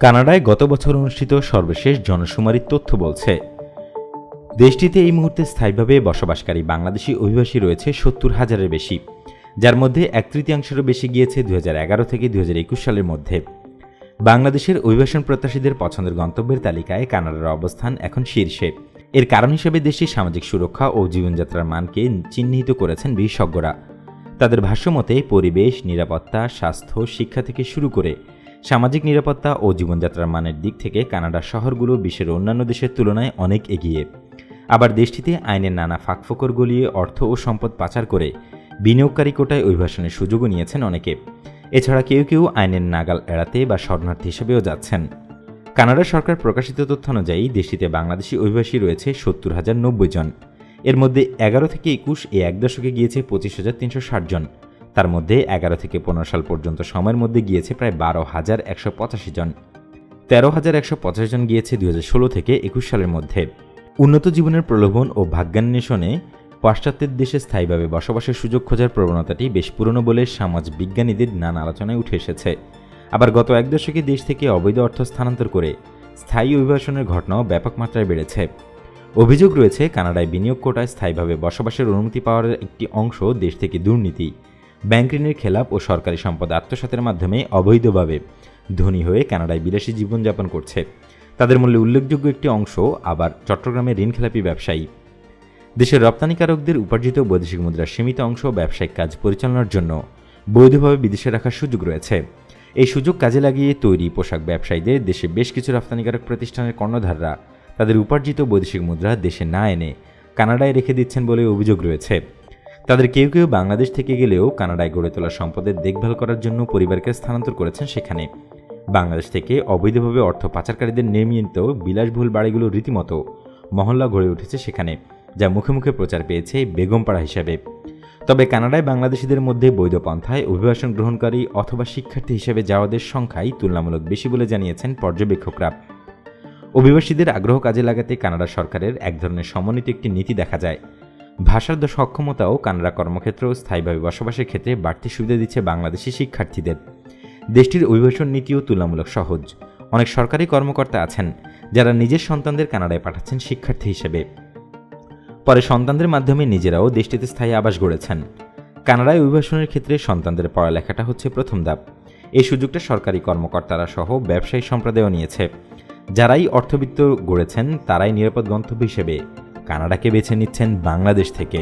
কানাডায় গত বছর অনুষ্ঠিত সর্বশেষ জনশুমারির তথ্য বলছে, দেশটিতে এই মুহূর্তে স্থায়ীভাবে বসবাসকারী বাংলাদেশি অভিবাসী রয়েছে সত্তর হাজারের বেশি, যার মধ্যে এক তৃতীয়াংশেরও বেশি গিয়েছে দুই হাজার এগারো থেকে দুই হাজার একুশ সালের মধ্যে। বাংলাদেশের অভিবাসন প্রত্যাশীদের পছন্দের গন্তব্যের তালিকায় কানাডার অবস্থান এখন শীর্ষে। এর কারণ হিসেবে দেশটির সামাজিক সুরক্ষা ও জীবনযাত্রার মানকে চিহ্নিত করেছেন বিশেষজ্ঞরা। তাদের ভাষ্যমতে পরিবেশ, নিরাপত্তা, স্বাস্থ্য, শিক্ষা থেকে শুরু করে সামাজিক নিরাপত্তা ও জীবনযাত্রার মানের দিক থেকে কানাডার শহরগুলো বিশ্বের অন্যান্য দেশের তুলনায় অনেক এগিয়ে। আবার দেশটিতে আইনের নানা ফাঁকফোকর গলিয়ে অর্থ ও সম্পদ পাচার করে বিনিয়োগকারী কোটায় অভিবাসনের সুযোগও নিয়েছেন অনেকে। এছাড়া কেউ কেউ আইনের নাগাল এড়াতে বা শরণার্থী হিসেবেও যাচ্ছেন। কানাডা সরকার প্রকাশিত তথ্য অনুযায়ী, দেশটিতে বাংলাদেশি অভিবাসী রয়েছে সত্তর হাজার নব্বই জন। এর মধ্যে এগারো থেকে একুশ এ এক দশকে গিয়েছে পঁচিশ হাজার তিনশো ষাট জন। তার মধ্যে এগারো থেকে পনেরো সাল পর্যন্ত সময়ের মধ্যে গিয়েছে প্রায় বারো হাজার একশো পঁচাশি জন। তেরো হাজার একশো পঁচাশি জন গিয়েছে দুই হাজার ষোলো থেকে একুশ সালের মধ্যে। উন্নত জীবনের প্রলোভন ও ভাগ্যান্বেষণে পাশ্চাত্যের দেশে স্থায়ীভাবে বসবাসের সুযোগ খোঁজার প্রবণতাটি বেশ পুরনো বলে সমাজ বিজ্ঞানীদের নানা আলোচনায় উঠে এসেছে। আবার গত এক দশকে দেশ থেকে অবৈধ অর্থ স্থানান্তর করে স্থায়ী অভিবাসনের ঘটনাও ব্যাপক মাত্রায় বেড়েছে। অভিযোগ রয়েছে, কানাডায় বিনিয়োগ কোটায় স্থায়ীভাবে বসবাসের অনুমতি পাওয়ার একটি অংশ দেশ থেকে দুর্নীতি। ব্যাংক ঋণের খেলাপ ও সরকারি সম্পদ আত্মসাতের মাধ্যমে অবৈধভাবে ধনী হয়ে কানাডায় বিদেশি জীবনযাপন করছে। তাদের মূল্যে উল্লেখযোগ্য একটি অংশ আবার চট্টগ্রামের ঋণখেলাপি ব্যবসায়ী। দেশের রপ্তানিকারকদের উপার্জিত বৈদেশিক মুদ্রার সীমিত অংশ ব্যবসায়িক কাজ পরিচালনার জন্য বৈধভাবে বিদেশে রাখার সুযোগ রয়েছে। এই সুযোগ কাজে লাগিয়ে তৈরি পোশাক ব্যবসায়ীদের দেশে বেশ কিছু রপ্তানিকারক প্রতিষ্ঠানের কর্ণধাররা তাদের উপার্জিত বৈদেশিক মুদ্রা দেশে না এনে কানাডায় রেখে দিচ্ছেন বলে অভিযোগ রয়েছে। তাদের কেউ কেউ বাংলাদেশ থেকে গেলেও কানাডায় গড়ে তোলা সম্পদের দেখভাল করার জন্য পরিবারকে স্থানান্তর করেছেন সেখানে। বাংলাদেশ থেকে অবৈধভাবে অর্থ পাচারকারীদের নির্মিত বিলাসবহুল বাড়িগুলো রীতিমতো মহল্লা গড়ে উঠেছে সেখানে, যা মুখে মুখে প্রচার পেয়েছে বেগমপাড়া হিসাবে। তবে কানাডায় বাংলাদেশিদের মধ্যে বৈধ পন্থায় অভিবাসন গ্রহণকারী অথবা শিক্ষার্থী হিসেবে যাওয়াদের সংখ্যাই তুলনামূলক বেশি বলে জানিয়েছেন পর্যবেক্ষকরা। অভিবাসীদের আগ্রহ কাজে লাগাতে কানাডা সরকারের এক ধরনের সমন্বিত একটি নীতি দেখা যায়। ভাষার দ সক্ষমতাও কানাডা কর্মক্ষেত্র ও স্থায়ীভাবে বসবাসের ক্ষেত্রে বাড়তি সুবিধা দিচ্ছে বাংলাদেশি শিক্ষার্থীদের। দেশটির অভিবাসন নীতিও তুলনামূলক সহজ। অনেক সরকারি কর্মকর্তা আছেন, যারা নিজের সন্তানদের কানাডায় পাঠাচ্ছেন শিক্ষার্থী হিসেবে। পরে সন্তানদের মাধ্যমে নিজেরাও দেশটিতে স্থায়ী আবাস গড়েছেন। কানাডায় অভিবাসনের ক্ষেত্রে সন্তানদের পড়ালেখাটা হচ্ছে প্রথম ধাপ। এই সুযোগটা সরকারি কর্মকর্তারা সহ ব্যবসায়ী সম্প্রদায়ও নিয়েছে। যারাই অর্থবিত্ত গড়েছেন, তারাই নিরাপদ গন্তব্য হিসেবে কানাডাকে বেছে নিচ্ছেন বাংলাদেশ থেকে।